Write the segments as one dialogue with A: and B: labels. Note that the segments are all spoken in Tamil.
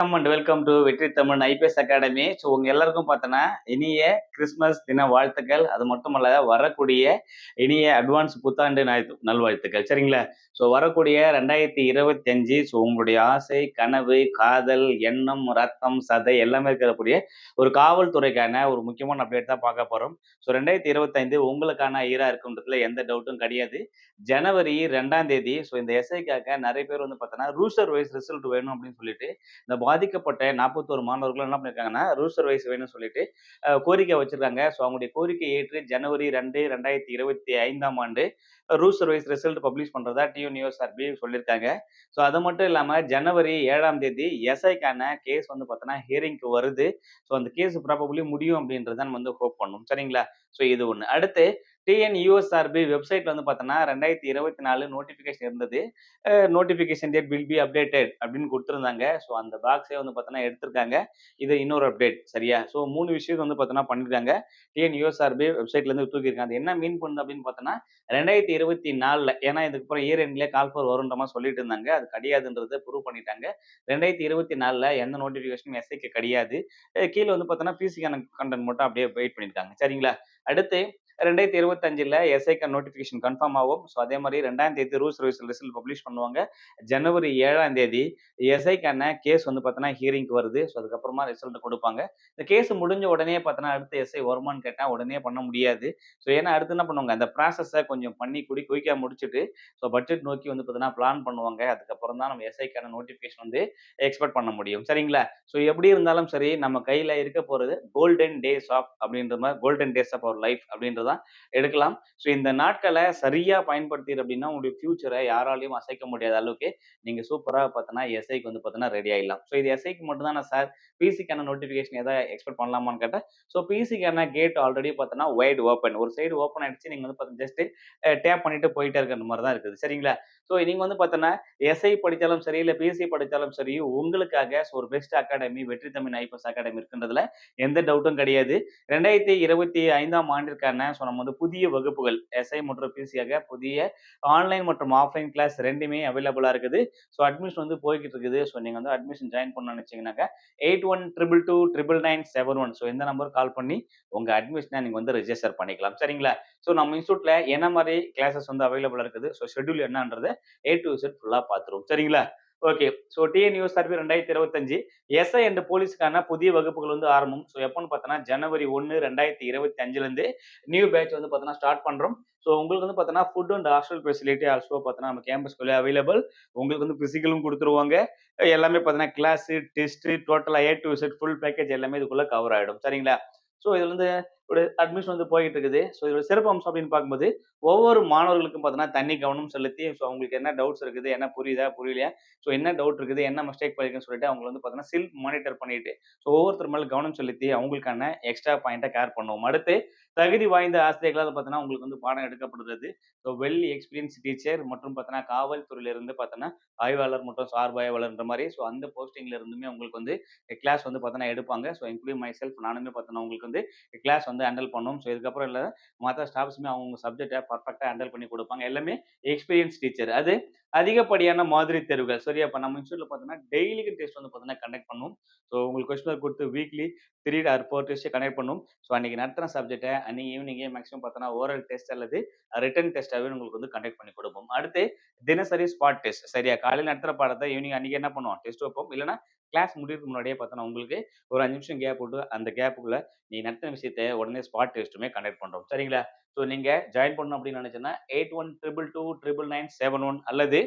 A: வணக்கம் அண்ட் வெல்கம் டு வெற்றி தமிழ் ஐபிஎஸ் அகாடமி. ஸோ உங்க எல்லாருக்கும் பார்த்தோன்னா இனிய கிறிஸ்மஸ் தின வாழ்த்துக்கள். அது மட்டுமல்ல வரக்கூடிய இனிய அட்வான்ஸ் புத்தாண்டு நல்வாழ்த்துக்கள். சரிங்களா? ஸோ வரக்கூடிய ரெண்டாயிரத்தி இருபத்தி அஞ்சு ஸோ உங்களுடைய ஆசை கனவு காதல் எண்ணம் ரத்தம் சதை எல்லாமே இருக்கக்கூடிய ஒரு காவல்துறைக்கான ஒரு முக்கியமான அப்டேட் தான் பார்க்க போறோம். ஸோ ரெண்டாயிரத்தி இருபத்தைந்து உங்களுக்கான ஈரா இருக்குன்றதுல எந்த டவுட்டும் கிடையாது. ஜனவரி ரெண்டாம் தேதி ஸோ இந்த எஸ்ஐக்காக நிறைய பேர் வந்து பார்த்தோன்னா ரூசர் வைஸ் ரிசல்ட் வேணும் அப்படின்னு சொல்லிட்டு இந்த பாதிக்கப்பட்ட நாற்பத்தோரு மாணவர்கள் என்ன பண்ணிருக்காங்கன்னா ரூசர் வைஸ் வேணும்னு சொல்லிட்டு கோரிக்கை வச்சிருக்காங்க. ஸோ அவங்களுடைய கோரிக்கை ஏற்று ஜனவரி ரெண்டு ரெண்டாயிரத்தி இருபத்தி ஐந்தாம் ஆண்டு ரூசர் வைஸ் ரிசல்ட் பப்ளிஷ் பண்ணுறதா டியூ நியூஸ் ஆர்பி சொல்லியிருக்காங்க ஸோ அது மட்டும் இல்லாமல் ஜனவரி ஏழாம் தேதி எஸ்ஐக்கான கேஸ் வந்து பார்த்தோன்னா ஹியரிங்க்கு வருது. ஸோ அந்த கேஸ் ப்ராபபிளி முடியும் அப்படின்றத நம்ம வந்து ஹோப் பண்ணணும் சரிங்களா? ஸோ இது ஒன்று அடுத்து டிஎன் யூஎஸ்ஆர்பி வெப்சைட்ல வந்து பார்த்தோன்னா ரெண்டாயிரத்தி இருபத்தி நாலு நோட்டிஃபிகேஷன் இருந்தது. Notification date will be updated அப்படின்னு கொடுத்துருந்தாங்க. ஸோ அந்த பாக்ஸே வந்து பார்த்தோன்னா எடுத்திருக்காங்க. இது இன்னொரு அப்டேட் சரியா? ஸோ மூணு விஷயம் வந்து பார்த்தோன்னா பண்ணிருக்காங்க. டிஎன் யூஎஸ்ஆர்பி வெப்சைட்ல இருந்து தூக்கியிருக்காங்க. அது என்ன மீன் பண்ணுது அப்படின்னு பார்த்தோன்னா ரெண்டாயிரத்தி இருபத்தி நாலில் ஏன்னா இதுக்கப்புறம் இயர் எண்ட்லேயே கால் ஃபோர் வருன்ற மாதிரி சொல்லிட்டு இருந்தாங்க. அது கிடையாதுன்றதை ப்ரூவ் பண்ணிட்டாங்க. ரெண்டாயிரத்தி இருபத்தி நாலில் எந்த நோட்டிஃபிகேஷனும் எஸ்ஐக்கு கிடையாது. கீழே வந்து பார்த்தோன்னா பிசிக்கான கண்டென்ட் மட்டும் அப்படியே வெயிட் பண்ணியிருக்காங்க சரிங்களா? அடுத்து ரெண்டாயிரத்தி இருபத்தஞ்சில் எஸ்ஐக்கு நோட்டிஃபிகேஷன் கன்ஃபார்ம் ஆகும். ஸோ அதே மாதிரி ரெண்டாம் தேதி ரூல்ஸ் ரிசல்ட் ரிசல்ட் பப்ளிஷ் பண்ணுவாங்க. ஜனவரி ஏழாம் தேதி எஸ்ஐக்கான கேஸ் வந்து பார்த்தோன்னா ஹியரிங்க்கு வருது. ஸோ அதுக்கப்புறமா ரிசல்ட் கொடுப்பாங்க. இந்த கேஸ் முடிஞ்ச உடனே பார்த்தோன்னா அடுத்து எஸ்ஐ வருமான்னு கேட்டால் உடனே பண்ண முடியாது. ஸோ ஏன்னா அடுத்து என்ன பண்ணுவாங்க? அந்த ப்ராசஸை கொஞ்சம் பண்ணி குடி குயிக்காக முடிச்சுட்டு ஸோ பட்ஜெட் நோக்கி வந்து பார்த்தீங்கன்னா பிளான் பண்ணுவாங்க. அதுக்கப்புறம் தான் நம்ம எஸ்ஐக்கான நோட்டிஃபிகேஷன் வந்து எக்ஸ்பெக்ட் பண்ண முடியும். சரிங்களா? ஸோ எப்படி இருந்தாலும் சரி நம்ம கையில் இருக்க போகிறது கோல்டன் டேஸ் ஆஃப் அப்படின்ற மாதிரி golden days of our life தான் எடுக்கலாம். ஸோ இந்த நாட்களை சரியாக பயன்படுத்திடு அப்படின்னா உங்களுடைய ஃபியூச்சரை யாராலையும் அசைக்க முடியாத அளவுக்கு நீங்கள் சூப்பராக பார்த்தோன்னா எஸ்ஐக்கு வந்து பார்த்தோன்னா ரெடி ஆகிடலாம் ஸோ இது எஸ்ஐக்கு மட்டும் தான் சார் பிசிக்கான நோட்டிஃபிகேஷன் எதாவது எக்ஸ்பெக்ட் பண்ணலாமான்னு கேட்டேன். ஸோ பிசிக்கான கேட் ஆல்ரெடி பார்த்தோன்னா வைட் ஓப்பன் ஒரு சைடு ஓப்பன் ஆயிடுச்சு நீங்கள் வந்து பார்த்தீங்கன்னா ஜஸ்ட் டேப் பண்ணிட்டு போயிட்டே இருக்கிற மாதிரி தான் இருக்குது. சரிங்களா? ஸோ நீங்கள் வந்து பார்த்தோன்னா எஸ்ஐ படித்தாலும் சரி இல்லை பிஎஸ்சி படித்தாலும் சரி உங்களுக்காக ஸோ ஒரு பெஸ்ட் அகாடமி வெற்றி தமிழ் ஐபிஎஸ் அகாடமி இருக்குன்றதுல எந்த டவுட்டும் கிடையாது. ரெண்டாயிரத்தி இருபத்தி ஐந்தாம் ஆண்டிற்கான ஸோ நம்ம வந்து புதிய வகுப்புகள் எஸ்ஐ மற்றும் பிசியாக புதிய ஆன்லைன் மற்றும் ஆஃப்லைன் கிளாஸ் ரெண்டுமே அவைலபிளாக இருக்குது. ஸோ அட்மிஷன் வந்து போய்கிட்டு இருக்குது. ஸோ நீங்கள் வந்து அட்மிஷன் ஜாயின் பண்ண நினச்சிங்கனாக்கா eight one triple two triple nine seven one so இந்த நம்பர் கால் பண்ணி உங்கள் அட்மிஷனை நீங்கள் வந்து ரிஜிஸ்டர் பண்ணிக்கலாம். சரிங்களா? ஸோ நம்ம இன்ஸ்டியூட்டில் என்ன மாதிரி கிளாஸஸ் வந்து அவைலபிளாக இருக்குது? ஸோ ஷெட்யூல் என்னன்றது ஏ டு செட் ஃபுல்லாக பார்த்துருவோம் சரிங்களா? Okay so TN news survey ரெண்டாயிரத்தி இருபத்தஞ்சு எஸ்ஐ அண்ட் போலீஸ்க்கான புதிய வகுப்புகள் வந்து ஆரம்பம். ஸோ எப்போன்னு பார்த்தோன்னா ஜனவரி ஒன்று ரெண்டாயிரத்தி இருபத்தி அஞ்சுலேருந்து நியூ பேட்ச் வந்து பார்த்தோன்னா ஸ்டார்ட் பண்ணுறோம் ஸோ உங்களுக்கு வந்து பார்த்தோன்னா food and hostel facility also பார்த்தோன்னா நம்ம கேம்பஸ்குள்ளே அவைலபிள் உங்களுக்கு வந்து ஃபிசிக்கலும் கொடுத்துருவாங்க. எல்லாமே பார்த்தீங்கன்னா கிளாஸு டெஸ்ட்டு டோட்டலாக A to Z full package எல்லாமே இதுக்குள்ளே கவர் ஆகிடும் சரிங்களா? ஸோ இது வந்து ஒரு அட்மிஷன் வந்து போயிட்டு இருக்குது ஸோ இதோட சிறப்பு அம்சம் அப்படின்னு பார்க்கும்போது ஒவ்வொரு மாணவர்களுக்கும் பார்த்தீங்கன்னா தண்ணி கவனம் செலுத்தி ஸோ அவங்களுக்கு என்ன டவுட்ஸ் இருக்குது என்ன புரியுதா புரியலையா? ஸோ என்ன டவுட் இருக்குது என்ன மிஸ்டேக் பண்ணிருக்குன்னு சொல்லிட்டு அவங்க வந்து பார்த்தீங்கன்னா செல்ஃப் மானிட்டர் பண்ணிட்டு ஸோ ஒவ்வொருத்தர் மேலே கவனம் செலுத்தி அவங்களுக்கான எக்ஸ்ட்ரா பாயிண்ட்டை கேர் பண்ணுவோம். அடுத்து தகுதி வாய்ந்த ஆசிரியர்களால் பார்த்தீங்கன்னா உங்களுக்கு வந்து பாடம் எடுக்கப்படுறது ஸோ வெல் எக்ஸ்பீரியன்ஸ் டீச்சர் மற்றும் பார்த்தீங்கன்னா காவல்துறையிலிருந்து பார்த்தீங்கன்னா ஆய்வாளர் மற்றும் சார்பாய்வாளர்ன்ற மாதிரி ஸோ அந்த போஸ்டிங்ல இருந்துமே உங்களுக்கு வந்து கிளாஸ் வந்து பார்த்தீங்கன்னா எடுப்பாங்க. ஸோ இன்க்ளூடிங் மை செல்ஃப் நானுமே பார்த்தீங்கன்னா உங்களுக்கு வந்து கிளாஸ் வந்து ஹேண்டில் பண்ணோம். ஸோ இதுக்கப்புறம் இல்லை. மற்ற ஸ்டாஃப்ஸுமே அவங்க சப்ஜெக்டை பர்ஃபெக்டாக ஹேண்டில் பண்ணி கொடுப்பாங்க. எல்லாமே எக்ஸ்பீரியன்ஸ் டீச்சர் அது அதிகப்படியான மாதிரி தேர்வுகள். சரியா இப்போ நம்ம இன்ஸ்டியூட்ல பார்த்தோம்னா டெய்லிக்கு டெஸ்ட் வந்து பார்த்தீங்கன்னா கண்டக்ட் பண்ணுவோம் ஸோ உங்களுக்கு கொஸ்டின் கொடுத்து weekly three or four test connect பண்ணும். ஸோ அன்னைக்கு நடத்துகிற சப்ஜெக்ட்டை அன்னைக்கு ஈவினிங்கே மேக்ஸிமம் பார்த்தோன்னா ஓரல் டெஸ்ட் அல்லது ரிட்டன் டெஸ்ட்டாகவே உங்களுக்கு வந்து கண்டக்ட் பண்ணி கொடுப்போம். அடுத்து தினசரி ஸ்பாட் டெஸ்ட் சரியா? காலையில் நடத்துகிற பாடத்தை ஈவினிங் அன்னைக்கு என்ன பண்ணுவோம்? டெஸ்ட் வைப்போம். இல்லைன்னா கிளாஸ் முடிவுக்கு முன்னாடியே பார்த்தோன்னா உங்களுக்கு ஒரு அஞ்சு நிமிஷம் கேப் விட்டு அந்த கேப்புக்குள்ளே நீ நடத்தின விஷயத்தை உடனே ஸ்பாட் டெஸ்ட்டுமே கண்டக்ட் பண்ணுறோம் சரிங்களா? ஸோ நீங்கள் ஜாயின் பண்ணணும் அப்படின்னு நினச்சோன்னா eight one triple two triple nine seven one அல்லது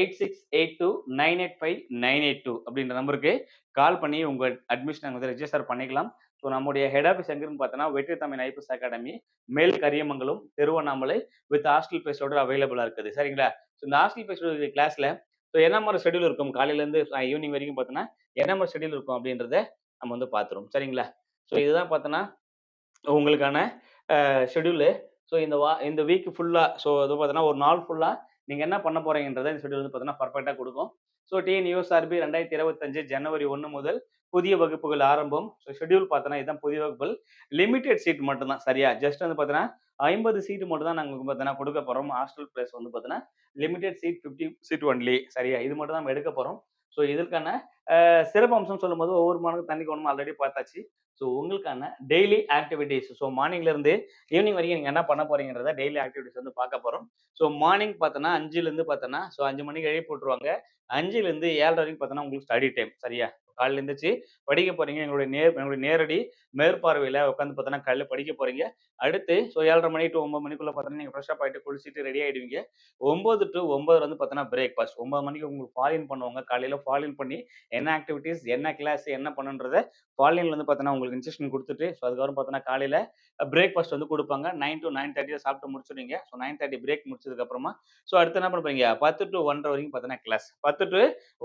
A: eight six eight two nine eight five nine eight two அப்படின்ற நம்பருக்கு கால் பண்ணி உங்கள் அட்மிஷனை வந்து ரெஜிஸ்டர் பண்ணிக்கலாம். ஸோ நம்முடைய ஹெட் ஆஃபீஸ் எங்கேருந்து பார்த்தோன்னா வெற்றி தமிழ் ஐபிஎஸ் அகாடமி மேல் கரியமங்கலம் திருவண்ணாமலை வித் ஹாஸ்டல் பேஸோட அவைலபிளாக இருக்குது. சரிங்களா? ஸோ இந்த ஹாஸ்டல் பேஸோட கிளாஸில் ஸோ என்ன மாதிரி ஷெடியூல் இருக்கும்? காலையிலேருந்து ஈவினிங் வரைக்கும் பார்த்தோன்னா என்ன மாதிரி ஷெடியூல் இருக்கும் அப்படின்றத நம்ம வந்து பார்த்துருவோம். சரிங்களா? ஸோ இதுதான் பார்த்தோன்னா உங்களுக்கான ஷெடியூலு ஸோ இந்த வா இந்த வீக் ஃபுல்லாக ஸோ அது பார்த்தீங்கன்னா ஒரு நாள் ஃபுல்லாக நீங்கள் என்ன பண்ண போகிறீங்கன்றத இந்த ஷெடியூல் வந்து பார்த்தீங்கன்னா பர்ஃபெக்டாக கொடுக்கும். ஸோ டிஎன்யூஎஸ்ஆர்பி ரெண்டாயிரத்தி இருபத்தஞ்சு ஜனவரி ஒன்று முதல் புதிய வகுப்புகள் ஆரம்பம். ஸோ ஷெடியூல் பார்த்தோன்னா இதுதான் புதிய வகுப்புகள். லிமிடெட் சீட் மட்டும்தான் சரியா? ஜஸ்ட் வந்து பார்த்தீங்கன்னா ஐம்பது சீட்டு மட்டும் தான் நாங்கள் பார்த்தீங்கன்னா கொடுக்க போகிறோம் ஹாஸ்டல் பிளேஸ் வந்து பார்த்தீங்கன்னா limited seat fifty seat only சரியா? இது மட்டும் தான் நம்ம எடுக்க போகிறோம் ஸோ இதற்கான சிறப்பு அம்சம் சொல்லும்போது ஒவ்வொரு மாணவர்கள் தனிக்கணும் ஆல்ரெடி பார்த்தாச்சு. ஸோ உங்களுக்கான டெய்லி ஆக்டிவிட்டீஸ் ஸோ மார்னிங்லேருந்து ஈவினிங் வரைக்கும் நீங்கள் என்ன பண்ண போறீங்கிறத டெய்லி ஆக்டிவிட்டீஸ் வந்து பார்க்க போகிறோம் ஸோ மார்னிங் பார்த்தோன்னா அஞ்சுலேருந்து பார்த்தோன்னா ஸோ அஞ்சு மணிக்கு எழுப்பி போட்டுருவாங்க அஞ்சுலேருந்து ஏழரை வரைக்கும் பார்த்தோன்னா உங்களுக்கு ஸ்டடி டைம் சரியா? காலையில் இருந்துச்சு படிக்க போறீங்க. எங்களுடைய நேர் எங்களுடைய நேரடி மேற்பார்வையில் உட்காந்து பார்த்தோன்னா காலையில் படிக்க போறீங்க. அடுத்து ஸோ ஏழரை மணி டு ஒன்பது மணிக்குள்ள பார்த்தோன்னா நீங்கள் ஃப்ரெஷ்ஷப் ஆகிட்டு குளிச்சுட்டு ரெடி ஆகிடுவீங்க ஒம்பது டு ஒன்பது வந்து பார்த்தோன்னா பிரேக்ஃபாஸ்ட் ஒன்பது மணிக்கு உங்களுக்கு ஃபாலின் பண்ணுவாங்க. காலையில் ஃபாலின் பண்ணி என்ன ஆக்டிவிட்டீஸ் என்ன கிளாஸ் என்ன பண்ணுன்றத ஃபாலின்ல வந்து பார்த்தோன்னா உங்களுக்கு இன்ஸ்ட்ரக்ஷன் கொடுத்துட்டு ஸோ அதுக்கப்புறம் பார்த்தோன்னா காலையில் பிரேக்ஃபாஸ்ட் வந்து கொடுப்பாங்க. நைன் டு நைன் தேர்ட்டியில் சாப்பிட்டு முடிச்சுடுங்க ஸோ நைன் தேர்ட்டி பிரேக் முடிச்சதுக்கப்புறமா ஸோ அடுத்து என்ன பண்ணுறீங்க பத்து டு ஒன்றரை வரைக்கும் பார்த்தோன்னா கிளாஸ் பத்து டு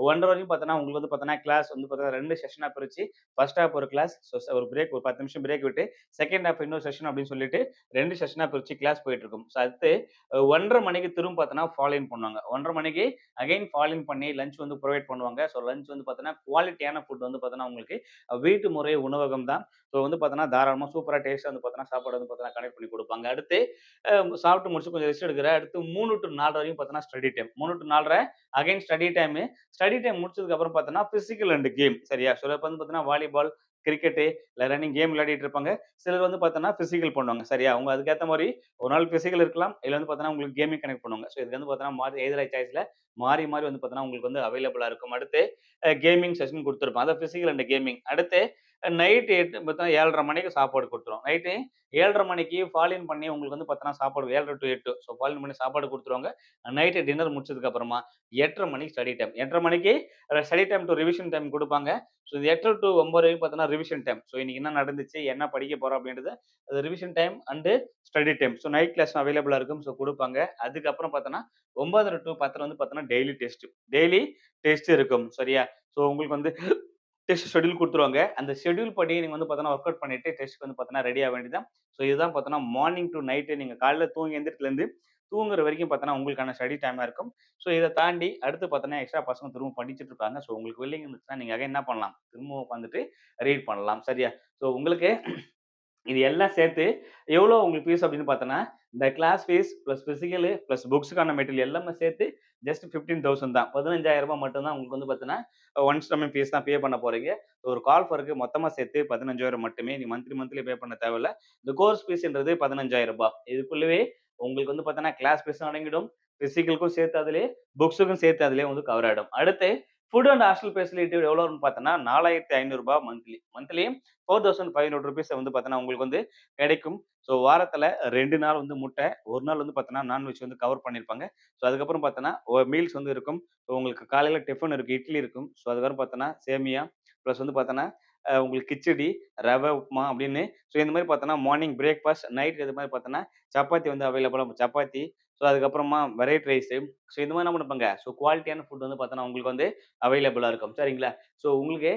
A: ஒன்றரை வரைக்கும் பார்த்தோன்னா உங்களுக்கு வந்து பார்த்தோன்னா கிளாஸ் வந்து பார்த்தோன்னா ரெண்டு செஷனாக பிரித்து ஃபர்ஸ்ட் ஹாஃப் ஒரு கிளாஸ் ஒரு பிரேக் ஒரு பத்து நிமிஷம் பிரேக் விட்டு செகண்ட் ஹாஃப் இன்னொரு செஷன் அப்படின்னு சொல்லிட்டு ரெண்டு செஷனாக பிரித்து கிளாஸ் போயிட்டு இருக்கும். ஸோ அடுத்து ஒன்றரை மணிக்கு திரும்ப பார்த்தோன்னா ஃபாலோயின் பண்ணுவாங்க. ஒன்றரை மணிக்கு அகைன் ஃபாலோயின் பண்ணி லஞ்ச் வந்து ப்ரொவைட் பண்ணுவாங்க. ஸோ லஞ்ச் வந்து பார்த்தோன்னா குவாலிட்டியான ஃபுட் வந்து பார்த்தோன்னா உங்களுக்கு வீட்டு முறை உணவகம் தான். ஸோ வந்து பார்த்தோன்னா தாராளமாக சூப்பராக டேஸ்ட்டாக வந்து பார்த்தோன்னா சாப்பாடு வந்து பார்த்தோன்னா கனெக்ட் பண்ணி கொடுப்பாங்க. அடுத்து சாப்பிட்டு முடிச்சு கொஞ்சம் ரெஸ்ட் எடுக்கிற அடுத்து மூணு டு நாலு வரைக்கும் பார்த்தோன்னா ஸ்டடி டைம் மூணு டு நாலரை again study time study time முடிச்சதுக்கு அப்புறம் பார்த்தோன்னா ஃபிசிக்கல் அண்ட் கேம் சரியா? சிலர் வந்து பார்த்தீங்கன்னா வாலிபால் கிரிக்கெட்டு இல்லை ரன்னிங் கேம் விளையாடிட்டு இருப்பாங்க. சிலர் வந்து பார்த்தோன்னா ஃபிசிக்கல் பண்ணுவாங்க. சரியா? அவங்க அதுக்கேற்ற மாதிரி ஒரு நாள் ஃபிசிக்கல் இருக்கலாம். இல்லை வந்து பார்த்தோன்னா உங்களுக்கு கேமிங் கனெக்ட் பண்ணுவாங்க. ஸோ இதுக்கு வந்து பார்த்தோன்னா மாறி எதிராக சாய்ஸில் மாறி மாறி வந்து பார்த்தோன்னா உங்களுக்கு வந்து அவைலபிளாக இருக்கும். அடுத்து கேமிங் செஷன் கொடுத்துருப்பாங்க. அதான் ஃபிசிக்கல் அண்ட் கேமிங் அடுத்து நைட்டு எட்டு பார்த்தா ஏழரை மணிக்கு சாப்பாடு கொடுத்துருவோம் நைட்டு ஏழரை மணிக்கு ஃபாலின் பண்ணி உங்களுக்கு வந்து பார்த்தோன்னா சாப்பாடு ஏழரை டு எட்டு. ஸோ ஃபாலின் பண்ணி சாப்பாடு கொடுத்துருவாங்க. நைட்டு டின்னர் முடிச்சதுக்கு அப்புறமா எட்டரை மணிக்கு ஸ்டடி டைம் எட்டரை மணிக்கு study time to revision time கொடுப்பாங்க. ஸோ இது எட்டரை டு ஒம்பது வரைக்கும் பார்த்தோன்னா ரிவிஷன் டைம் ஸோ இன்னைக்கு என்ன நடந்துச்சு என்ன படிக்க போகிறோம் அப்படின்றது அது revision time and study time so night class அவைலபிளாக இருக்கும். ஸோ கொடுப்பாங்க. அதுக்கப்புறம் பார்த்தோன்னா ஒன்பதரை டு பத்தில் வந்து பார்த்தோன்னா டெய்லி டெஸ்ட் டெய்லி டெஸ்ட் இருக்கும். சரியா? ஸோ உங்களுக்கு வந்து டெஸ்ட் ஷெடியூல் கொடுத்துருவாங்க. அந்த ஷெட்யூல் படி நீங்கள் வந்து பார்த்தோன்னா ஒர்க் அவுட் பண்ணிட்டு டெஸ்ட்டுக்கு வந்து பார்த்தோன்னா ரெடி ஆக வேண்டியதான் ஸோ இதுதான் பார்த்தோன்னா மார்னிங் டு நைட்டு நீங்கள் காலைல தூங்கி எந்திரத்துலேருந்து தூங்குற வரைக்கும் பார்த்தோன்னா உங்களுக்கான ஸ்டடி டைமாக இருக்கும். ஸோ இதை தாண்டி அடுத்து பார்த்தோன்னா எக்ஸ்ட்ரா பசங்க திரும்ப படிச்சுட்டு இருப்பாங்க ஸோ உங்களுக்கு வில்லிங் இருந்துச்சுன்னா நீங்கள் என்ன பண்ணலாம்? திரும்ப உட்காந்துட்டு ரீட் பண்ணலாம். சரியா? ஸோ உங்களுக்கு இது எல்லாம் சேர்த்து எவ்வளோ உங்களுக்கு ஃபீஸ் அப்படின்னு பார்த்தோன்னா இந்த class fees plus physical plus புக்ஸுக்கான material எல்லாமே சேர்த்து ஜஸ்ட் ஃபிஃப்டீன் தௌசண்ட் தான். பதினஞ்சாயிரம் ரூபாய் மட்டும்தான் உங்களுக்கு வந்து பார்த்தீங்கன்னா ஒன் ஸ்டமிங் ஃபீஸ் தான் பே பண்ண போகிறீங்க ஒரு கால் ஃபருக்கு மொத்தமாக சேர்த்து பதினஞ்சாயிரம் மட்டுமே நீ மந்த்லி மந்த்லி பே பண்ண தேவையில்ல. இந்த கோர்ஸ் ஃபீஸ்ன்றது பதினஞ்சாயிரம் ரூபாய். இதுக்குள்ளவே உங்களுக்கு வந்து பார்த்தீங்கன்னா கிளாஸ் ஃபீஸும் அடங்கிடும். ஃபிசிக்கலுக்கும் சேர்த்து அதிலே புக்ஸுக்கும் சேர்த்து அதிலே வந்து கவர் ஆகிடும் அடுத்து ஃபுட் அண்ட் ஹாஸ்டல் ஃபெசிலிட்டி எவ்வளோன்னு பார்த்தோன்னா நாலாயிரத்தி ஐநூறுரூபா monthly monthly four thousand five hundred rupees வந்து பார்த்தோன்னா உங்களுக்கு வந்து கிடைக்கும். ஸோ வாரத்தில் ரெண்டு நாள் வந்து முட்டை ஒரு நாள் வந்து பார்த்தோன்னா நான்வெஜ் வந்து கவர் பண்ணியிருப்பாங்க ஸோ அதுக்கப்புறம் பார்த்தோன்னா மீல்ஸ் வந்து இருக்கும். ஸோ உங்களுக்கு காலையில் டிஃபன் இருக்குது இட்லி இருக்கும். ஸோ அதுக்கப்புறம் பார்த்தோன்னா சேமியா ப்ளஸ் வந்து பார்த்தோன்னா உங்களுக்கு கிச்சடி ரவை உப்புமா அப்படின்னு. ஸோ இந்த மாதிரி பார்த்தோன்னா மார்னிங் பிரேக்ஃபாஸ்ட் நைட் இது மாதிரி பார்த்தோன்னா சப்பாத்தி வந்து அவைலபிளாக சப்பாத்தி ஸோ அதுக்கப்புறமா வெரைட்டி ரைஸு ஸோ இந்த மாதிரி என்ன பண்ணுப்பாங்க? ஸோ குவாலிட்டியான ஃபுட் வந்து பார்த்தோன்னா உங்களுக்கு வந்து அவைலபிளாக இருக்கும். சரிங்களா? ஸோ உங்களுக்கு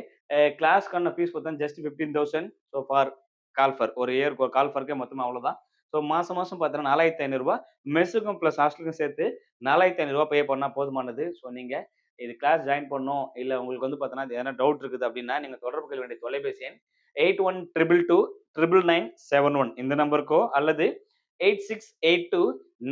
A: கிளாஸ்க்கான ஃபீஸ் பார்த்தா just fifteen thousand so for call for ஒரு இயர் ஒரு கால்ஃபருக்கே மொத்தமாக அவ்வளோதான் ஸோ மாதம் மாதம் பார்த்தோன்னா நாலாயிரத்தி ஐநூறுரூவா மெஸ்ஸுக்கும் ப்ளஸ் ஹாஸ்டலுக்கும் சேர்த்து நாலாயிரத்தி ஐநூறுரூவா பே பண்ணால் போதுமானது. ஸோ நீங்கள் இது கிளாஸ் ஜாயின் பண்ணோம் இல்லை உங்களுக்கு வந்து பார்த்தோன்னா எதனா டவுட் இருக்குது அப்படின்னா நீங்கள் தொடர்பு கொள்ள வேண்டிய தொலைபேசி எண் eight one triple two triple nine seven one இந்த நம்பருக்கோ அல்லது eight six eight two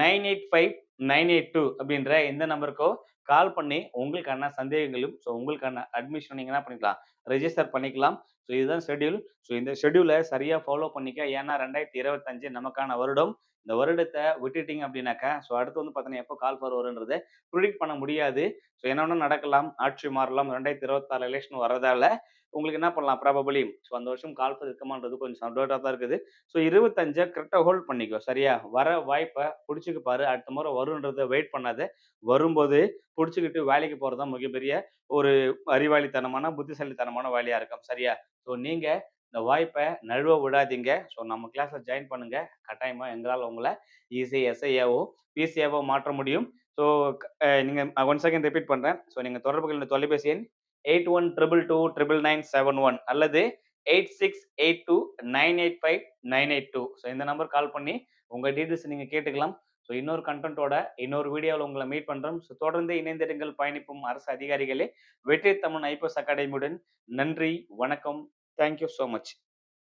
A: nine eight five nine eight two அப்படின்ற இந்த நம்பருக்கோ கால் பண்ணி உங்களுக்கான சந்தேகங்களும் ஸோ உங்களுக்கான அட்மிஷன் நீங்கள் என்ன பண்ணிக்கலாம்? ரெஜிஸ்டர் பண்ணிக்கலாம். ஸோ இதுதான் ஷெட்யூல் ஸோ இந்த ஷெட்யூலை சரியாக ஃபாலோ பண்ணிக்க. ஏன்னா ரெண்டாயிரத்தி இருபத்தஞ்சு நமக்கான வருடம். இந்த வருடத்தை விட்டுட்டீங்க அப்படின்னாக்கா ஸோ அடுத்து வந்து பார்த்தீங்கன்னா எப்போ கால் ஃபார் வருன்றதை ப்ரிடிக்ட் பண்ண முடியாது. ஸோ என்னென்ன நடக்கலாம் ஆட்சி மாறலாம் ரெண்டாயிரத்தி இருபத்தாறு எலெக்ஷன் வரதால உங்களுக்கு என்ன பண்ணலாம்? ப்ராபபிளி ஸோ அந்த வருஷம் கால் ஃபார் இருக்குமான்றது கொஞ்சம் சப்டோட்டாக தான் இருக்குது. ஸோ இருபத்தஞ்சை கரெக்டாக ஹோல்ட் பண்ணிக்கோ சரியா? வர வாய்ப்பை பிடிச்சிக்கு பாரு அடுத்த முறை வருன்றதை வெயிட் பண்ணாத. வரும்போது பிடிச்சிக்கிட்டு வேலைக்கு போகிறது தான் மிகப்பெரிய ஒரு அறிவாளித்தனமான புத்திசாலித்தனமான வேலையாக இருக்கும். சரியா? ஸோ நீங்கள் இந்த வாய்ப்பை நழுவ விடாதீங்க. ஸோ நம்ம கிளாஸில் ஜாயின் பண்ணுங்க. கட்டாயமாக எங்களால் உங்களை ஈஸி எஸ்ஐயாவோ பிசியாவோ மாற்ற முடியும். ஸோ நீங்கள் ஒன் செகண்ட் ரிப்பீட் பண்ணுறேன் ஸோ நீங்கள் தொடர்பு கொள்ள தொலைபேசி எண் eight one triple two triple nine seven one அல்லது eight six eight two nine eight five nine eight two so இந்த நம்பர் கால் பண்ணி உங்கள் டீட்டெயில்ஸ் நீங்கள் கேட்டுக்கலாம். ஸோ இன்னொரு கண்டென்ட்டோட இன்னொரு வீடியோவில் உங்களை மீட் பண்ணுறோம் ஸோ தொடர்ந்து இணைந்திருங்கள் பயணிப்பும் அரசு அதிகாரிகளே. வெற்றி தமிழ் ஐபிஎஸ் அகாடமியுடன் நன்றி வணக்கம் Thank you so much.